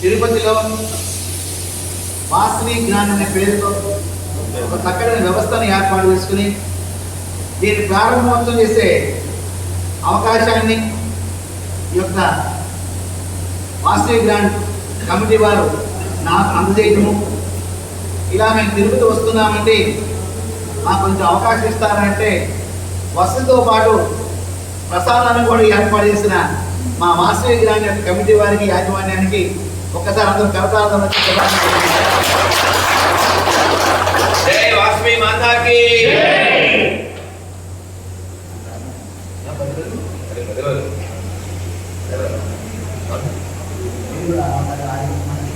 తిరుపతిలో వాసవి జ్ఞాన్ అనే పేరుతో ఒక చక్కని వ్యవస్థను ఏర్పాటు చేసుకుని దీన్ని ప్రారంభోత్సవం చేసే అవకాశాన్ని ఈ యొక్క వాసవి గ్రాంట్ కమిటీ వారు నాకు అందజేయటము. ఇలా మేము తిరుపతి వస్తున్నామండి మాకు కొంచెం అవకాశం ఇస్తారంటే వసతితో పాటు ప్రసాదాన్ని కూడా ఏర్పాటు చేసిన మా వాసవి గ్రాండ్ యొక్క కమిటీ వారికి యాజమాన్యానికి ఒక్కసారి అందరూ కరతాళం మాతాకి. వచ్చి